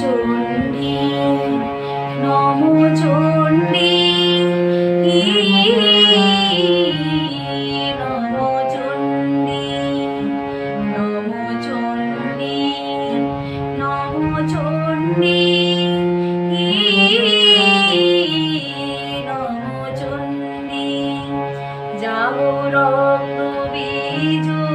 চণ্ডী নম চণ্ডী। যাও রক্ত বীজ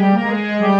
Música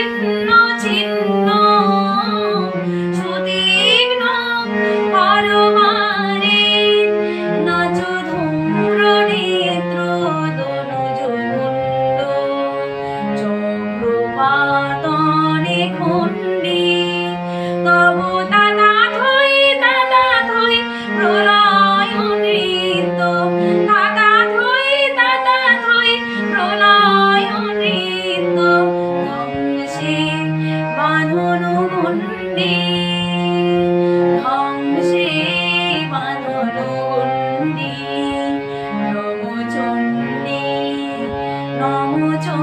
give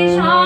Krishna